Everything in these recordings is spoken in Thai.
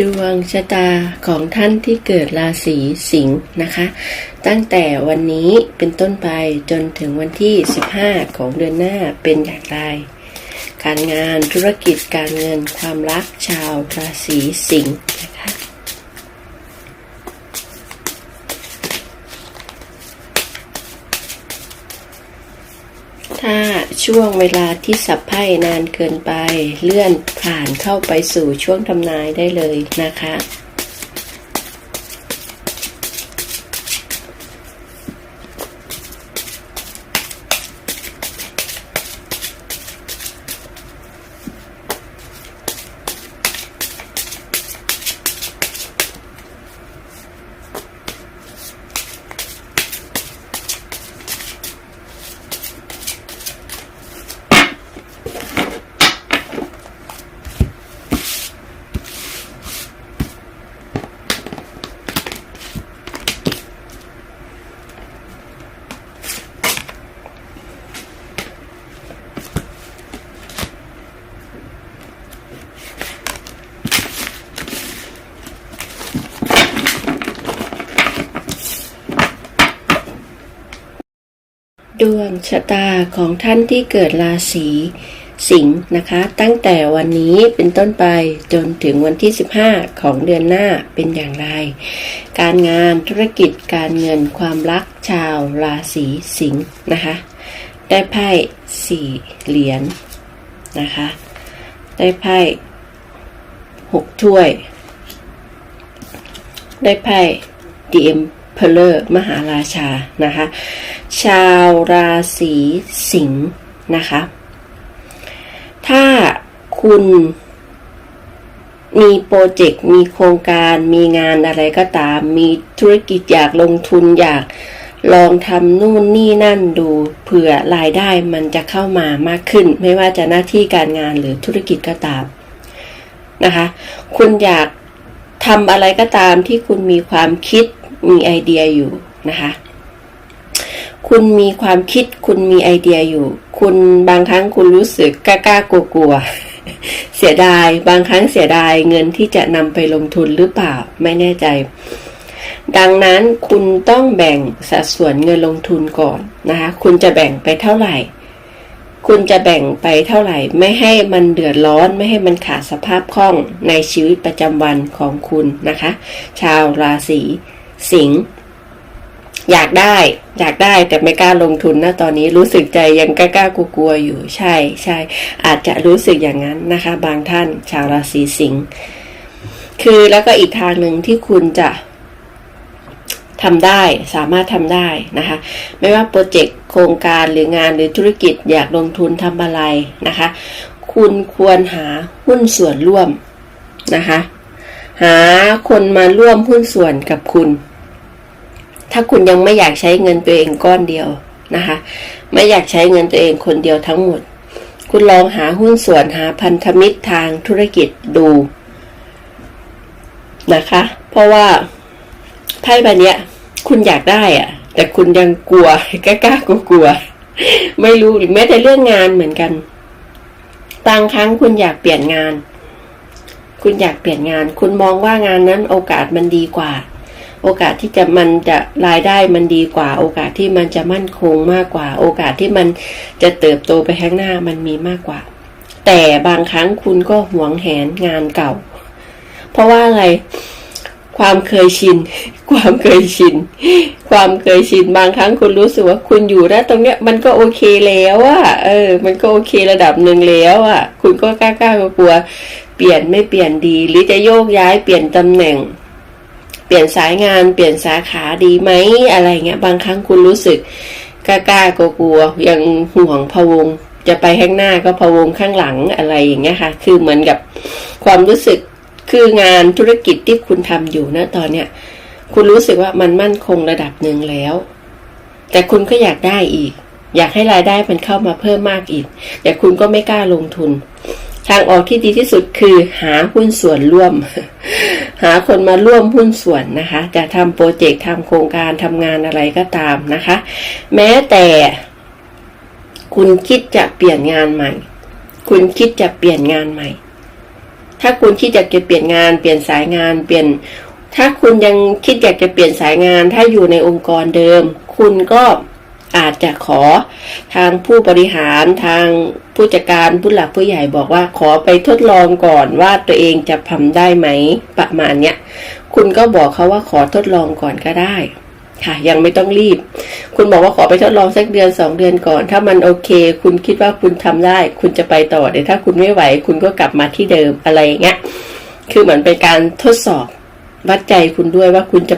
ดวงชะตาของท่านที่เกิดราศีสิงห์นะคะ ตั้งแต่วันนี้เป็นต้นไปจนถึงวันที่ 15 ของเดือนหน้าเป็นอย่างไร การงานธุรกิจการเงินความรักชาวราศีสิงห์นะคะ ถ้าช่วงเวลาที่สับไพ่นานเกินไป เลื่อนผ่านเข้าไปสู่ช่วงทำนายได้เลยนะคะ ดวงชะตาของท่านที่เกิดราศีสิงห์นะคะ ตั้งแต่วันนี้เป็นต้นไปจนถึงวันที่ 15 ของเดือนหน้าเป็นอย่างไร การงานธุรกิจการเงินความรักชาวราศีสิงห์นะคะ ได้ไพ่สี่เหรียญนะคะ ได้ไพ่หกถ้วย ได้ไพ่ดี เพลเลอร์มหาราชานะคะ ชาวราศีสิงห์นะคะ ถ้าคุณมีโปรเจกต์ มีโครงการ มีงานอะไรก็ตาม มีธุรกิจอยากลงทุนอยากลองทำนู่นนี่นั่นดูเผื่อรายได้มันจะเข้ามามากขึ้น ไม่ว่าจะหน้าที่การงานหรือธุรกิจก็ตามนะคะ คุณอยากทำอะไรก็ตามที่คุณมีความคิด มีไอเดียอยู่นะคะ คุณมีความคิดคุณมีไอเดียอยู่ คุณบางครั้งคุณรู้สึกกล้ากล้ากลัวกลัวเสียดายบางครั้งเสียดายเงินที่จะนำไปลงทุนหรือเปล่าไม่แน่ใจ ดังนั้นคุณต้องแบ่งสัดส่วนเงินลงทุนก่อนนะคะ คุณจะแบ่งไปเท่าไหร่ คุณจะแบ่งไปเท่าไหร่ ไม่ให้มันเดือดร้อนไม่ให้มันขาดสภาพคล่องในชีวิตประจำวันของคุณนะคะ ชาวราศี สิงห์อยากได้ อยากได้แต่ไม่กล้าลงทุนนะตอนนี้รู้สึกใจยังกล้ากล้ากลัวอยู่ใช่ใช่อาจจะรู้สึกอย่างนั้นนะคะ บางท่านชาวราศีสิงห์คือแล้วก็อีกทางหนึ่งที่คุณจะทำได้สามารถทำได้นะคะ ไม่ว่าโปรเจกต์โครงการหรืองานหรือธุรกิจอยากลงทุนทำอะไรนะคะ คุณควรหาหุ้นส่วนร่วมนะคะ หาคนมาร่วมหุ้นส่วนกับคุณ ถ้าคุณยังไม่อยากใช้เงินตัวเองก้อนเดียวนะคะ ไม่อยากใช้เงินตัวเองคนเดียวทั้งหมด คุณลองหาหุ้นส่วนหาพันธมิตรทางธุรกิจดูนะคะ เพราะว่าไพ่ใบเนี้ยคุณอยากได้อะแต่คุณยังกลัวกล้ากล้ากลัวกลัวๆไม่รู้หรือแม้แต่เรื่องงานเหมือนกันบางครั้งคุณอยากเปลี่ยนงาน คุณอยากเปลี่ยนงาน คุณมองว่างานนั้นโอกาสมันดีกว่า โอกาสที่จะมันจะรายได้มันดีกว่า โอกาสที่มันจะมั่นคงมากกว่า โอกาสที่มันจะเติบโตไปข้างหน้ามันมีมากกว่า แต่บางครั้งคุณก็หวงแหนงานเก่า เพราะว่าอะไรความเคยชิน ความเคยชิน ความเคยชิน บางครั้งคุณรู้สึกว่าคุณอยู่ได้ตรงเนี้ยมันก็โอเคแล้วอะเออ มันก็โอเคระดับหนึ่งแล้วอะคุณก็กล้ากล้ากลัวเปลี่ยนไม่เปลี่ยนดี หรือจะโยกย้ายเปลี่ยนตำแหน่ง เปลี่ยนสายงานเปลี่ยนสาขาดีไหมอะไรเงี้ยบางครั้งคุณรู้สึกกล้ากล้ากลัวยังห่วงพะวง จะไปข้างหน้าก็พะวงข้างหลังอะไรอย่างเงี้ยค่ะ คือเหมือนกับความรู้สึกคืองานธุรกิจที่คุณทำอยู่นะตอนเนี้ยคุณรู้สึกว่ามันมั่นคงระดับหนึ่งแล้ว แต่คุณก็อยากได้อีก อยากให้รายได้มันเข้ามาเพิ่มมากอีก แต่คุณก็ไม่กล้าลงทุน ทางออกที่ดีที่สุดคือหาหุ้นส่วนร่วม หาคนมาร่วมหุ้นส่วนนะคะ จะทำโปรเจกต์ทำโครงการทำงานอะไรก็ตามนะคะ แม้แต่คุณคิดจะเปลี่ยนงานใหม่ คุณคิดจะเปลี่ยนงานใหม่ ถ้าคุณคิดอยากจะเปลี่ยนงาน เปลี่ยนสายงาน เปลี่ยน ถ้าคุณยังคิดอยากจะเปลี่ยนสายงาน ถ้าอยู่ในองค์กรเดิม คุณก็อาจจะขอทางผู้บริหารทาง ผู้จัดการผู้หลักผู้ใหญ่บอกว่าขอไปทดลองก่อนว่าตัวเองจะทำได้ไหมประมาณเนี้ยคุณก็บอกเขาว่าขอทดลองก่อนก็ได้ค่ะยังไม่ต้องรีบ คุณบอกว่าขอไปทดลองสักเดือนสองเดือนก่อน ถ้ามันโอเค คุณคิดว่าคุณทำได้ คุณจะไปต่อแต่ถ้าคุณไม่ไหว คุณก็กลับมาที่เดิมอะไรอย่างเงี้ยคือเหมือนเป็นการทดสอบวัดใจคุณด้วยว่าคุณจะ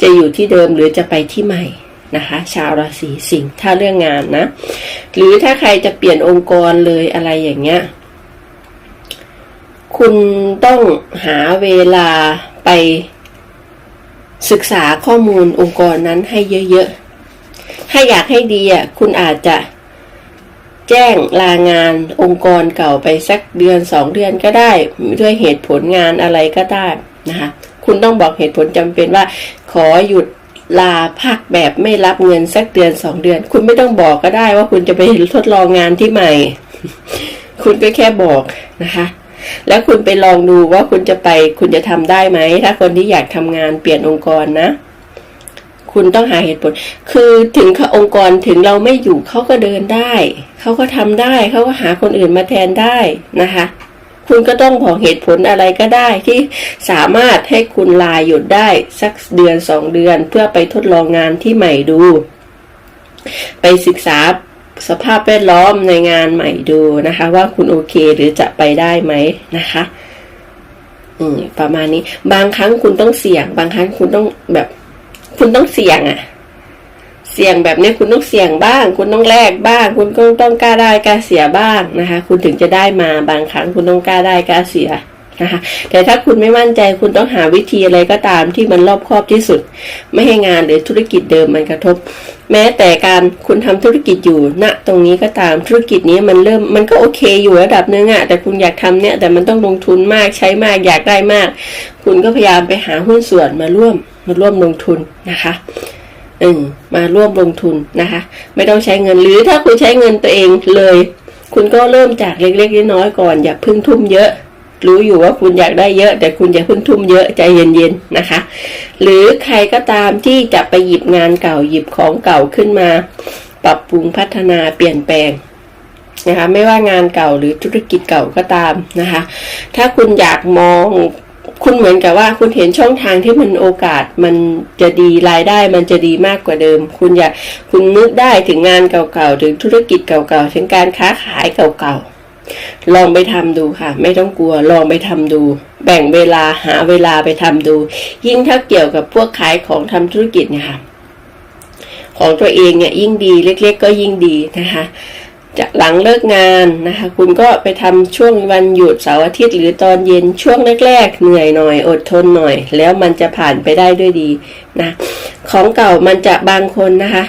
จะอยู่ที่เดิมหรือจะไปที่ใหม่ นะคะ ชาวราศีสิงห์ถ้าเรื่องงานนะ หรือถ้าใครจะเปลี่ยนองค์กรเลยอะไรอย่างเงี้ย คุณต้องหาเวลาไปศึกษาข้อมูลองค์กรนั้นให้เยอะๆ ถ้าอยากให้ดีอะคุณอาจจะแจ้งลางานองค์กรเก่าไปสักเดือนสองเดือนก็ได้ ด้วยเหตุผลงานอะไรก็ได้นะคะ คุณต้องบอกเหตุผลจำเป็นว่า ขอหยุด ลาพักแบบไม่รับเงินสักเดือนสองเดือน คุณไม่ต้องบอกก็ได้ว่าคุณจะไปทดลองงานที่ใหม่ คุณก็แค่บอกนะคะ แล้วคุณไปลองดูว่าคุณจะไป คุณจะทำได้ไหม ถ้าคนที่อยากทำงานเปลี่ยนองค์กรนะ คุณต้องหาเหตุผล คือถึงองค์กรถึงเราไม่อยู่เขาก็เดินได้ เขาก็ทำได้ เขาก็หาคนอื่นมาแทนได้นะคะ คุณก็ต้องบอเหตุผลอะไรก็ได้ที่สามารถให้คุณลาหยุดได้สักเดือนสองเดือน เพื่อไปทดลองงานที่ใหม่ดู ไปศึกษาสภาพแวดล้อมในงานใหม่ดูนะคะ ว่าคุณโอเคหรือจะไปได้ไหมนะคะอืมประมาณนี้ บางครั้งคุณต้องเสี่ยง บางครั้งคุณต้องแบบ คุณต้องเสี่ยงอะ่ะ เสี่ยงแบบนี้คุณต้องเสี่ยงบ้าง คุณต้องแลกบ้าง คุณก็ต้องกล้าได้กล้าเสียบ้างนะคะ คุณถึงจะได้มาบางครั้ง คุณต้องกล้าได้กล้าเสียนะคะแต่ถ้าคุณไม่มั่นใจคุณต้องหาวิธีอะไรก็ตามที่มันรอบครอบที่สุด ไม่ให้งานหรือธุรกิจเดิมมันกระทบ แม้แต่การคุณทำธุรกิจอยู่ณตรงนี้ก็ตามธุรกิจนี้มันเริ่มมันก็โอเคอยู่ระดับนึงอะแต่คุณอยากทำเนี่ยแต่มันต้องลงทุนมากใช้มากอยากได้มาก คุณก็พยายามไปหาหุ้นส่วนมาร่วมมาร่วมลงทุนนะคะ อืมาร่วมลงทุนนะคะ ไม่ต้องใช้เงินหรือถ้าคุณใช้เงินตัวเองเลย คุณก็เริ่มจากเล็กๆน้อยๆก่อนอย่าพึ่งทุ่มเยอะ รู้อยู่ว่าคุณอยากได้เยอะ แต่คุณอย่าพึ่งทุ่มเยอะใจเย็นๆนะคะ หรือใครก็ตามที่จะไปหยิบงานเก่าหยิบของเก่าขึ้นมา ปรับปรุงพัฒนาเปลี่ยนแปลงนะคะไม่ว่างานเก่าหรือธุรกิจเก่าก็ตามนะคะ ถ้าคุณอยากมอง คุณเหมือนกับว่าคุณเห็นช่องทางที่มันโอกาสมันจะดีรายได้มันจะดีมากกว่าเดิม คุณอยากคุณนึกได้ถึงงานเก่าๆถึงธุรกิจเก่าๆถึงการค้าขายเก่าๆลองไปทำดูค่ะ ไม่ต้องกลัวลองไปทำดู แบ่งเวลาหาเวลาไปทำดู ยิ่งถ้าเกี่ยวกับพวกขายของทำธุรกิจเนี่ยค่ะของตัวเองเนี่ยยิ่งดีเล็ก ๆ ก็ยิ่งดีนะคะ จะหลังเลิกงานนะคะ คุณก็ไปทำช่วงวันหยุดเสาร์อาทิตย์หรือตอนเย็นช่วงแรกๆเหนื่อยหน่อย อดทนหน่อย แล้วมันจะผ่านไปได้ด้วยดีนะของเก่ามันจะบางคนนะคะ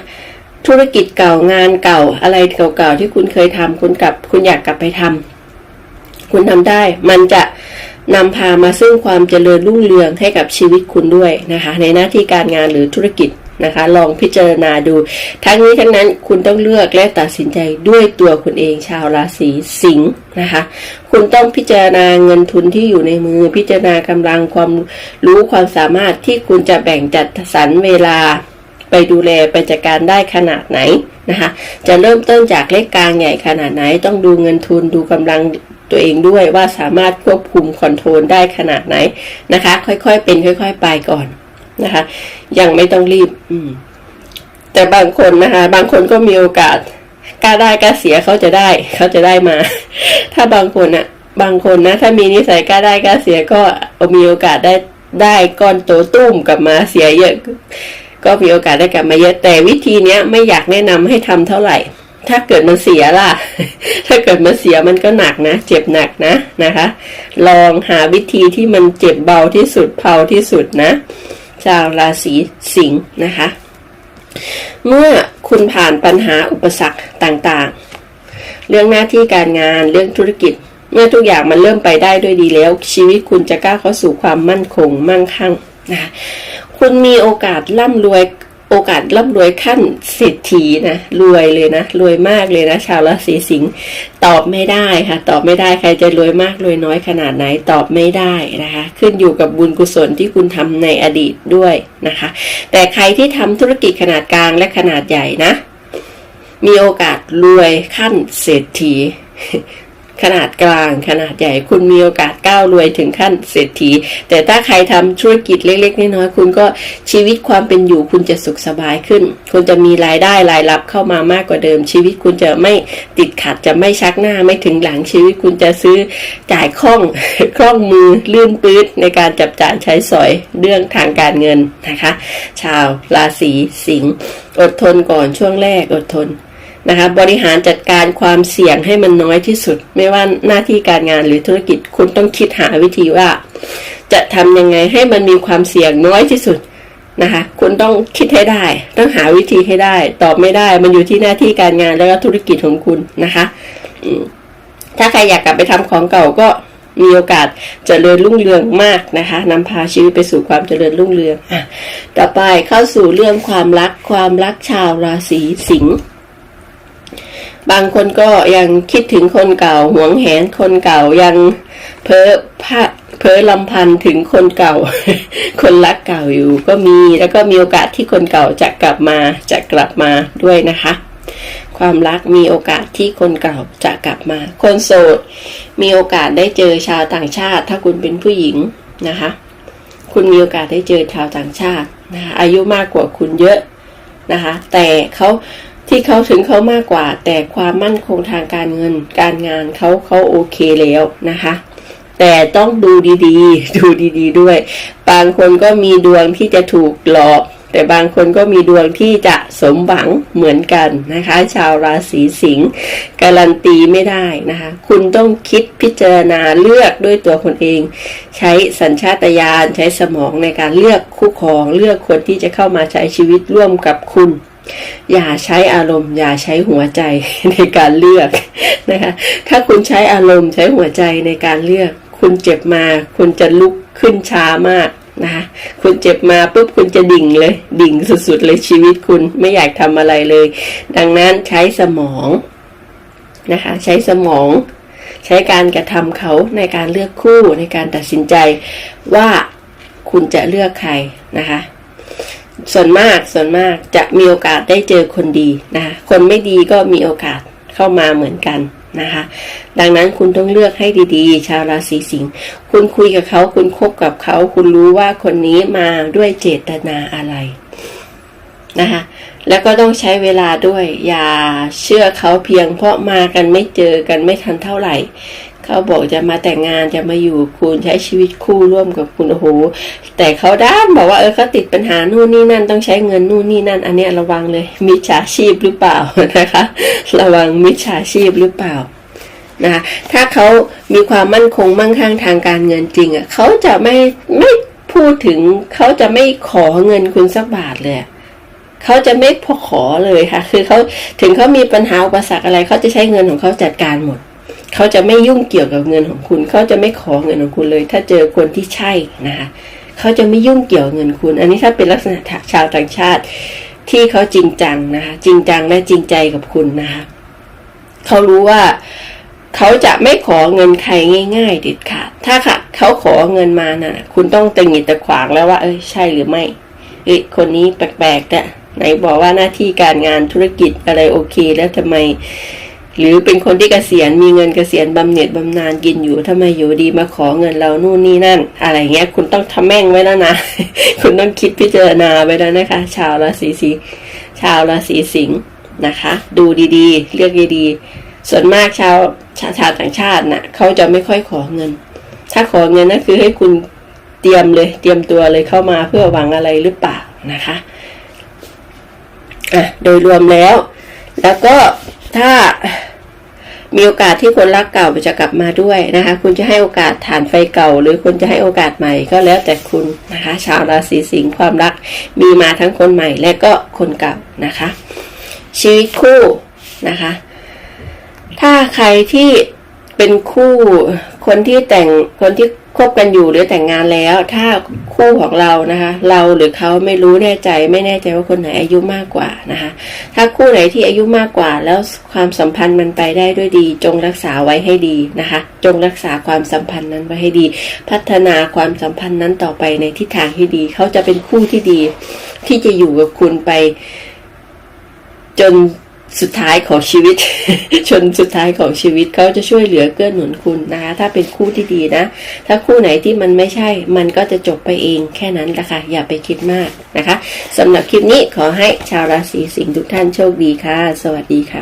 ธุรกิจเก่างานเก่าอะไรเก่าๆที่คุณเคยทำคุณกลับ คุณอยากกลับไปทำคุณทำได้ มันจะนำพามาซึ่งความเจริญรุ่งเรืองให้กับชีวิตคุณด้วยนะคะ ในหน้าที่การงานหรือธุรกิจ นะคะ ลองพิจารณาดู ทั้งนี้ทั้งนั้นคุณต้องเลือกและตัดสินใจด้วยตัวคุณเองชาวราศีสิงห์นะคะ คุณต้องพิจารณาเงินทุนที่อยู่ในมือ พิจารณากำลังความรู้ความสามารถที่คุณจะแบ่งจัดสรรเวลาไปดูแลไปจัดการได้ขนาดไหนนะคะ จะเริ่มต้นจากเล็กกลางใหญ่ขนาดไหน ต้องดูเงินทุนดูกำลังตัวเองด้วยว่าสามารถควบคุมคอนโทรลได้ขนาดไหนนะคะ ค่อยๆเป็นค่อย ๆ ไปก่อน นะคะ ยังไม่ต้องรีบ อืม แต่บางคนนะคะ บางคนก็มีโอกาสกล้าได้กล้าเสียเขาจะได้เขาจะได้มา ถ้าบางคนอะบางคนนะ ถ้ามีนิสัยกล้าได้กล้าเสียก็มีโอกาสได้ได้ก้อนโตตุ้มกลับมาเสียเยอะ ก็มีโอกาสได้กลับมาเยอะแต่วิธีเนี้ยไม่อยากแนะนำให้ทำเท่าไหร่ ถ้าเกิดมันเสียล่ะ ถ้าเกิดมันเสียมันก็หนักนะ เจ็บหนักนะนะคะ ลองหาวิธีที่มันเจ็บเบาที่สุดเผาที่สุดนะ ชาวราศีสิงห์นะคะ เมื่อคุณผ่านปัญหาอุปสรรคต่างๆ เรื่องหน้าที่การงานเรื่องธุรกิจ เมื่อทุกอย่างมันเริ่มไปได้ด้วยดีแล้ว ชีวิตคุณจะก้าวเข้าสู่ความมั่นคงมั่งคั่งนะคะคุณมีโอกาสร่ำรวย โอกาสร่ำรวยขั้นเศรษฐีนะรวยเลยนะรวยมากเลยนะชาวราศีสิงห์ตอบไม่ได้ค่ะ ตอบไม่ได้ใครจะรวยมากรวยน้อยขนาดไหนตอบไม่ได้นะคะ ขึ้นอยู่กับบุญกุศลที่คุณทำในอดีตด้วยนะคะ แต่ใครที่ทำธุรกิจขนาดกลางและขนาดใหญ่นะ มีโอกาสรวยขั้นเศรษฐี ขนาดกลาง ขนาดใหญ่คุณมีโอกาสก้าวรวยถึงขั้นเศรษฐี แต่ถ้าใครทำธุรกิจเล็กๆน้อยๆคุณก็ชีวิตความเป็นอยู่คุณจะสุขสบายขึ้น คุณจะมีรายได้รายรับเข้ามามากกว่าเดิม ชีวิตคุณจะไม่ติดขัดจะไม่ชักหน้าไม่ถึงหลังชีวิตคุณจะซื้อจ่ายคล่องคล่องมือลื่นปื๊ดในการจับจ่ายใช้สอยเรื่องทางการเงินนะคะ ชาวราศีสิงห์อดทนก่อนช่วงแรกอดทน นะคะบริหารจัดการความเสี่ยงให้มันน้อยที่สุด ไม่ว่าหน้าที่การงานหรือธุรกิจคุณต้องคิดหาวิธีว่า จะทำยังไงให้มันมีความเสี่ยงน้อยที่สุดนะคะคุณต้องคิดให้ได้ ต้องหาวิธีให้ได้ ตอบไม่ได้มันอยู่ที่หน้าที่การงานแล้วก็ธุรกิจของคุณนะคะถ้าใครอยากกลับไปทำของเก่าก็มีโอกาสเจริญรุ่งเรืองมากนะคะนำพาชีวิตไปสู่ความเจริญรุ่งเรืองอต่อไปเข้าสู่เรื่องความรักความรักชาวราศีสิงห์ บางคนก็ยังคิดถึงคนเก่าหวงแหนคนเก่ายังเพ้อพะเพ้อลำพันถึงคนเก่า คนรักเก่าอยู่ก็มีแล้วก็มีโอกาสที่คนเก่าจะกลับมาจะกลับมาด้วยนะคะ ความรักมีโอกาสที่คนเก่าจะกลับมา คนโสดมีโอกาสได้เจอชาวต่างชาติ ถ้าคุณเป็นผู้หญิงนะคะ คุณมีโอกาสได้เจอชาวต่างชาตินะคะอายุมากกว่าคุณเยอะนะคะ แต่เขา ที่เขาถึงเขามากกว่า แต่ความมั่นคงทางการเงิน การงานเขาเขาโอเคแล้วนะคะแต่ต้องดูดีๆ ดูดีๆด้วย บางคนก็มีดวงที่จะถูกหลอก แต่บางคนก็มีดวงที่จะสมหวังเหมือนกันนะคะ ชาวราศีสิงห์การันตีไม่ได้นะคะ คุณต้องคิดพิจารณาเลือกด้วยตัวคนเอง ใช้สัญชาตญาณใช้สมองในการเลือกคู่ครอง เลือกคนที่จะเข้ามาใช้ชีวิตร่วมกับคุณ อย่าใช้อารมณ์ อย่าใช้หัวใจในการเลือกนะคะถ้าคุณใช้อารมณ์ใช้หัวใจในการเลือก คุณเจ็บมา คุณจะลุกขึ้นช้ามากนะคะคุณเจ็บมาปุ๊บคุณจะดิ่งเลย ดิ่งสุดๆเลยชีวิตคุณไม่อยากทำอะไรเลย ดังนั้นใช้สมองนะคะใช้สมอง ใช้การกระทำเขาในการเลือกคู่ในการตัดสินใจว่าคุณจะเลือกใครนะคะ ส่วนมากส่วนมากจะมีโอกาสได้เจอคนดีนะคะคนไม่ดีก็มีโอกาสเข้ามาเหมือนกันนะคะ ดังนั้นคุณต้องเลือกให้ดีๆ ชาวราศีสิงห์คุณคุยกับเขาคุณคบกับเขา คุณรู้ว่าคนนี้มาด้วยเจตนาอะไรนะคะแล้วก็ต้องใช้เวลาด้วย อย่าเชื่อเขาเพียงเพราะมากันไม่เจอกันไม่ทันเท่าไหร่ เขาบอกจะมาแต่งงานจะมาอยู่คุณใช้ชีวิตคู่ร่วมกับคุณโอ้โหแต่เขาด้านบอกว่าเออเขาติดปัญหานู่นนี่นั่นต้องใช้เงินนู่นนี่นั่น อันเนี้ยระวังเลยมิจฉาชีพหรือเปล่านะคะ ระวังมิจฉาชีพหรือเปล่านะคะถ้าเขามีความมั่นคงมั่งคั่งทางการเงินจริงอะเขาจะไม่ไม่พูดถึงเขาจะไม่ขอเงินคุณสักบาทเลยเขาจะไม่พอขอเลยค่ะ คือเขาถึงเขามีปัญหาอุปสรรคอะไรเขาจะใช้เงินของเขาจัดการหมด เขาจะไม่ยุ่งเกี่ยวกับเงินของคุณ เขาจะไม่ขอเงินของคุณเลย ถ้าเจอคนที่ใช่นะคะเขาจะไม่ยุ่งเกี่ยวเงินคุณ อันนี้ถ้าเป็นลักษณะชาวต่างชาติ ที่เขาจริงจังนะคะ จริงจังและจริงใจกับคุณนะคะเขารู้ว่าเขาจะไม่ขอเงินใครง่าย ๆ เด็ดขาด ถ้าค่ะเขาขอเงินมาน่ะ คุณต้องตังหิดตะขวางแล้วว่า เอ้ยใช่หรือไม่ เอ้ยคนนี้แปลกๆแต่ไหนบอกว่าหน้าที่การงานธุรกิจอะไรโอเค แล้วทำไม หรือเป็นคนที่เกษียณมีเงินเกษียณบำเหน็จบำนาญกินอยู่ทำไมอยู่ดีมาขอเงินเรานู่นนี่นั่น อะไรเงี้ย คุณต้องทำแม่งไว้แล้วนะ คุณต้องคิดพิจารณาไว้แล้วนะคะ ชาวราศีสิงชาวราศีสิงห์นะคะ ดูดีๆ เลือกดีๆ ส่วนมากชาวชาชาวต่างชาติน่ะเขาจะไม่ค่อยขอเงิน ถ้าขอเงินนั่นคือให้คุณเตรียมเลย เตรียมตัวเลยเข้ามาเพื่อหวังอะไรหรือเปล่านะคะอะโดยรวมแล้ว แล้วก็ถ้า มีโอกาสที่คนรักเก่าจะกลับมาด้วยนะคะ คุณจะให้โอกาสฐานไฟเก่า หรือคุณจะให้โอกาสใหม่ก็แล้วแต่คุณนะคะ ชาวราศีสิงห์ความรักมีมาทั้งคนใหม่และก็คนเก่านะคะ ชีวิตคู่นะคะ ถ้าใครที่เป็นคู่คนที่แต่งคนที่ คบกันอยู่หรือแต่งงานแล้ว ถ้าคู่ของเรานะคะ เราหรือเขาไม่รู้แน่ใจ ไม่แน่ใจว่าคนไหนอายุมากกว่านะคะ ถ้าคู่ไหนที่อายุมากกว่า แล้วความสัมพันธ์มันไปได้ด้วยดี จงรักษาไว้ให้ดีนะคะ จงรักษาความสัมพันธ์นั้นไว้ให้ดี พัฒนาความสัมพันธ์นั้นต่อไปในทิศทางที่ดี เขาจะเป็นคู่ที่ดี ที่จะอยู่กับคุณไป จน สุดท้ายของชีวิตจนสุดท้ายของชีวิตเขาจะช่วยเหลือเกื้อหนุนคุณนะคะถ้าเป็นคู่ที่ดีนะ ถ้าคู่ไหนที่มันไม่ใช่ มันก็จะจบไปเองแค่นั้นละค่ะอย่าไปคิดมากนะคะสำหรับคลิปนี้ขอให้ชาวราศีสิงห์ทุกท่านโชคดีค่ะ สวัสดีค่ะ